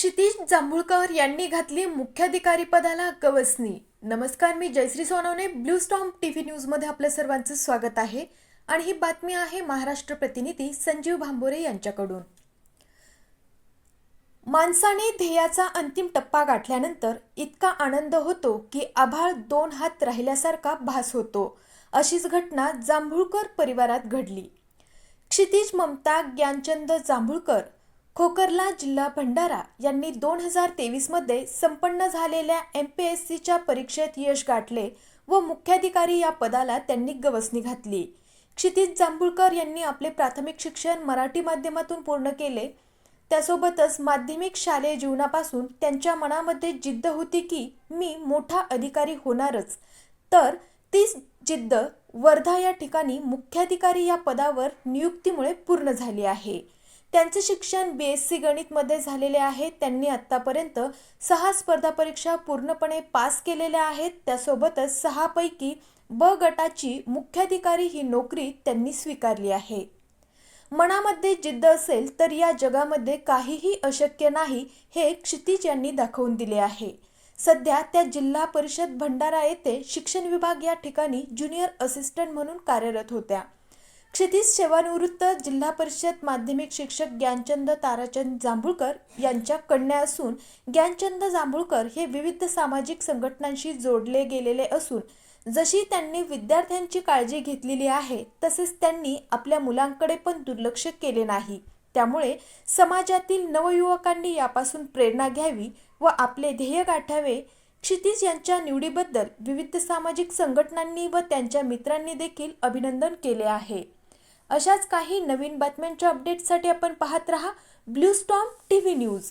क्षितिज जांभूळकर यांनी घातली मुख्याधिकारी पदाला गवसणी नमस्कार मी Jayashree Sonawane blue storm T V न्यूजमध्ये आपलं सर्वांचं स्वागत आहे. आणि ही बातमी आहे महाराष्ट्र प्रतिनिधी संजीव भांबोरे यांच्याकडून. माणसाने ध्येयाचा अंतिम टप्पा गाठल्यानंतर इतका आनंद होतो की आभाळ दोन हात राहिल्यासारखा भास होतो. अशीच घटना जांभूळकर परिवारात घडली. क्षितिज ममता ज्ञानचंद जांभूळकर खोकरला जिल्हा भंडारा यांनी दोन हजार तेवीसमध्ये संपन्न झालेल्या एम पी एस सीच्या परीक्षेत यश गाठले व मुख्याधिकारी या पदाला त्यांनी गवसणी घातली. क्षितिज जांभूळकर यांनी आपले प्राथमिक शिक्षण मराठी माध्यमातून पूर्ण केले. त्यासोबतच माध्यमिक शालेय जीवनापासून त्यांच्या मनामध्ये जिद्द होती की मी मोठा अधिकारी होणारच. तर तीच जिद्द वर्धा या ठिकाणी मुख्याधिकारी या पदावर नियुक्तीमुळे पूर्ण झाली आहे. त्यांचे शिक्षण बी एस सी गणितमध्ये झालेले आहे. त्यांनी आत्तापर्यंत सहा स्पर्धा परीक्षा पूर्णपणे पास केलेल्या आहेत. त्यासोबतच सहापैकी ब गटाची मुख्याधिकारी ही नोकरी त्यांनी स्वीकारली आहे. मनामध्ये जिद्द असेल तर या जगामध्ये काहीही अशक्य नाही हे क्षितिज यांनी दाखवून दिले आहे. सध्या त्या जिल्हा परिषद भंडारा येथे शिक्षण विभाग या ठिकाणी ज्युनियर असिस्टंट म्हणून कार्यरत होत्या. क्षितिज सेवानिवृत्त जिल्हा परिषद माध्यमिक शिक्षक ज्ञानचंद ताराचंद जांभूळकर यांच्या कन्या असून ज्ञानचंद जांभूळकर हे विविध सामाजिक संघटनांशी जोडले गेलेले असून जशी त्यांनी विद्यार्थ्यांची काळजी घेतलेली आहे तसेच त्यांनी आपल्या मुलांकडे पण दुर्लक्ष केले नाही. त्यामुळे समाजातील नवयुवकांनी यापासून प्रेरणा घ्यावी व आपले ध्येय गाठावे. क्षितिज यांच्या निवडीबद्दल विविध सामाजिक संघटनांनी व त्यांच्या मित्रांनी देखील अभिनंदन केले आहे. अशाच काही नवीन बातम्यांच्या अपडेटसाठी आपण पाहत रहा blue storm T V news